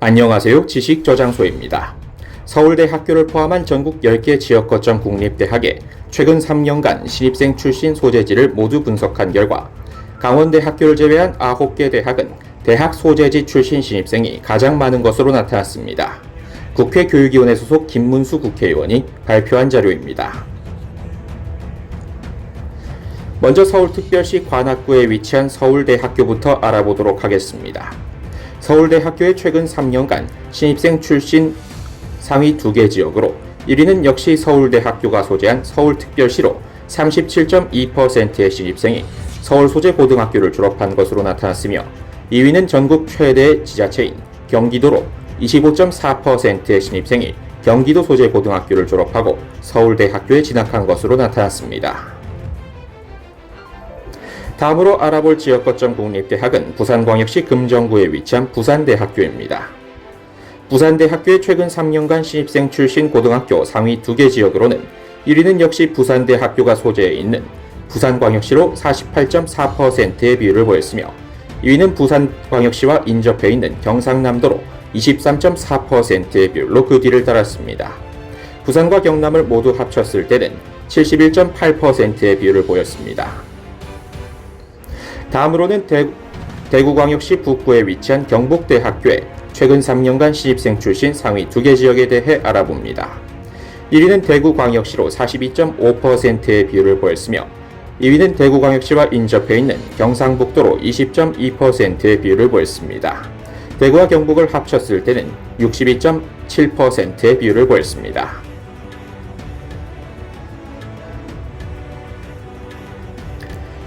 안녕하세요. 지식 저장소입니다. 서울대 학교를 포함한 전국 10개 지역 거점 국립대학의 최근 3년간 신입생 출신 소재지를 모두 분석한 결과 강원대 학교를 제외한 9개 대학은 대학 소재지 출신 신입생이 가장 많은 것으로 나타났습니다. 국회 교육위원회 소속 김문수 국회의원이 발표한 자료입니다. 먼저 서울특별시 관악구에 위치한 서울대 학교부터 알아보도록 하겠습니다. 서울대 학교의 최근 3년간 신입생 출신 상위 2개 지역으로 1위는 역시 서울대 학교가 소재한 서울특별시로 37.2%의 신입생이 서울 소재 고등학교를 졸업한 것으로 나타났으며 2위는 전국 최대 지자체인 경기도로 25.4%의 신입생이 경기도 소재 고등학교를 졸업하고 서울대 학교에 진학한 것으로 나타났습니다. 다음으로 알아볼 지역 거점 국립대학은 부산광역시 금정구에 위치한 부산대학교입니다. 부산대학교의 최근 3년간 신입생 출신 고등학교 상위 2개 지역으로는 1위는 역시 부산대학교가 소재해 있는 부산광역시로 48.4%의 비율을 보였으며 2위는 부산광역시와 인접해 있는 경상남도로 23.4%의 비율로 그 뒤를 따랐습니다. 부산과 경남을 모두 합쳤을 때는 71.8%의 비율을 보였습니다. 다음으로는 대, 대구광역시 북구에 위치한 경북대학교의 최근 3년간 신입생 출신 상위 2개 지역에 대해 알아봅니다. 1위는 대구광역시로 42.5%의 비율을 보였으며 2위는 대구광역시와 인접해 있는 경상북도로 20.2%의 비율을 보였습니다. 대구와 경북을 합쳤을 때는 62.7%의 비율을 보였습니다.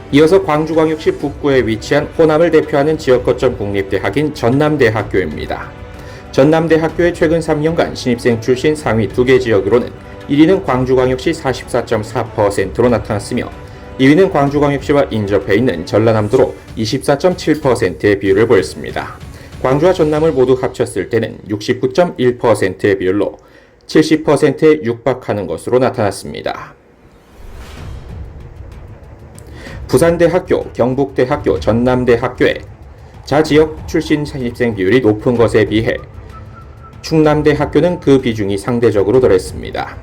이어서 광주광역시 북구에 위치한 호남을 대표하는 지역 거점 국립대학인 전남대학교입니다. 전남대학교의 최근 3년간 신입생 출신 상위 2개 지역으로는 1위는 광주광역시 44.4%로 나타났으며 2위는 광주광역시와 인접해 있는 전라남도로 24.7%의 비율을 보였습니다. 광주와 전남을 모두 합쳤을 때는 69.1%의 비율로 70%에 육박하는 것으로 나타났습니다. 부산대학교, 경북대학교, 전남대학교의 자지역 출신 신입생 비율이 높은 것에 비해 충남대학교는 그 비중이 상대적으로 덜했습니다.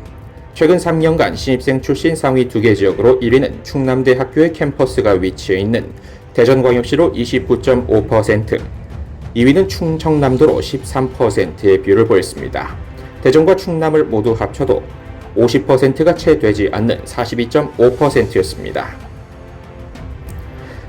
최근 3년간 신입생 출신 상위 2개 지역으로 1위는 충남대학교의 캠퍼스가 위치해 있는 대전광역시로 29.5%, 2위는 충청남도로 13%의 비율을 보였습니다. 대전과 충남을 모두 합쳐도 50%가 채 되지 않는 42.5%였습니다.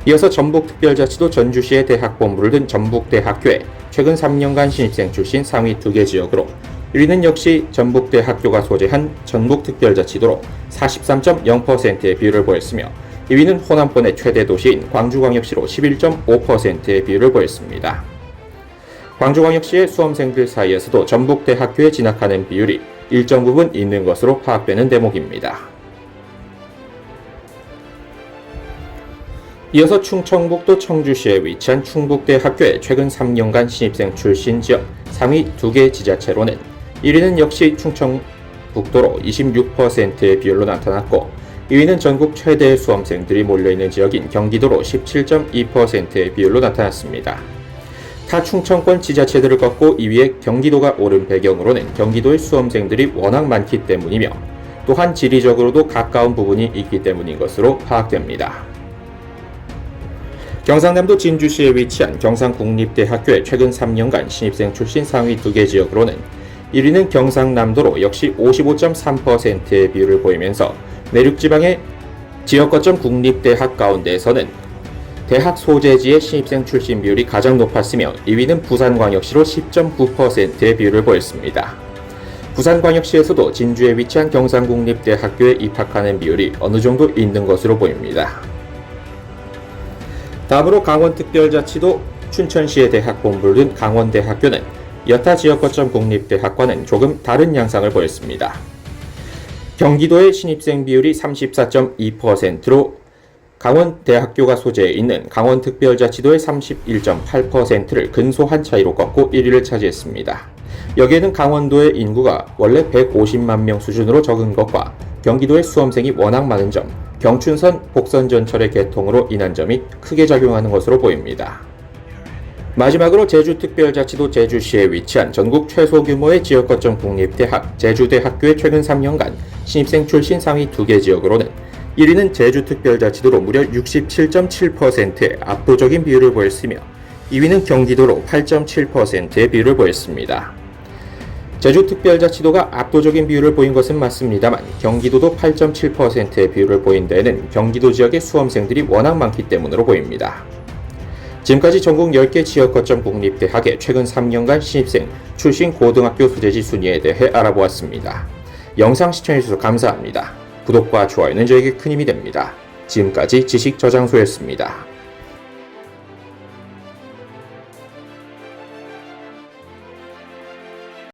이어서 전북특별자치도 전주시의 대학 본부를 둔 전북대학교에 최근 3년간 신입생 출신 상위 2개 지역으로 1위는 역시 전북대학교가 소재한 전북특별자치도로 43.0%의 비율을 보였으며 2위는 호남권의 최대 도시인 광주광역시로 11.5%의 비율을 보였습니다. 광주광역시의 수험생들 사이에서도 전북대학교에 진학하는 비율이 일정 부분 있는 것으로 파악되는 대목입니다. 이어서 충청북도 청주시에 위치한 충북대학교의 최근 3년간 신입생 출신 지역 상위 2개 지자체로는 1위는 역시 충청북도로 26%의 비율로 나타났고 2위는 전국 최대 수험생들이 몰려있는 지역인 경기도로 17.2%의 비율로 나타났습니다. 타 충청권 지자체들을 꺾고 2위에 경기도가 오른 배경으로는 경기도의 수험생들이 워낙 많기 때문이며 또한 지리적으로도 가까운 부분이 있기 때문인 것으로 파악됩니다. 경상남도 진주시에 위치한 경상국립대학교의 최근 3년간 신입생 출신 상위 2개 지역으로는 1위는 경상남도로 역시 55.3%의 비율을 보이면서 내륙지방의 지역 거점 국립대학 가운데에서는 대학 소재지의 신입생 출신 비율이 가장 높았으며 2위는 부산광역시로 10.9%의 비율을 보였습니다. 부산광역시에서도 진주에 위치한 경상국립대학교에 입학하는 비율이 어느 정도 있는 것으로 보입니다. 다음으로 강원특별자치도 춘천시의 대학 본부를 둔 강원대학교는 여타 지역 거점 국립대학과는 조금 다른 양상을 보였습니다. 경기도의 신입생 비율이 34.2%로 강원대학교가 소재해 있는 강원특별자치도의 31.8%를 근소한 차이로 꺾고 1위를 차지했습니다. 여기에는 강원도의 인구가 원래 150만 명 수준으로 적은 것과 경기도의 수험생이 워낙 많은 점, 경춘선 복선 전철의 개통으로 인한 점이 크게 작용하는 것으로 보입니다. 마지막으로 제주특별자치도 제주시에 위치한 전국 최소 규모의 지역 거점 국립대학 제주대학교의 최근 3년간 신입생 출신 상위 2개 지역으로는 1위는 제주특별자치도로 무려 67.7%의 압도적인 비율을 보였으며 2위는 경기도로 8.7%의 비율을 보였습니다. 제주특별자치도가 압도적인 비율을 보인 것은 맞습니다만 경기도도 8.7%의 비율을 보인 데에는 경기도 지역의 수험생들이 워낙 많기 때문으로 보입니다. 지금까지 전국 10개 지역 거점 국립대학의 최근 3년간 신입생 출신 고등학교 수재지 순위에 대해 알아보았습니다. 영상 시청해주셔서 감사합니다. 구독과 좋아요는 저에게 큰 힘이 됩니다. 지금까지 지식저장소였습니다.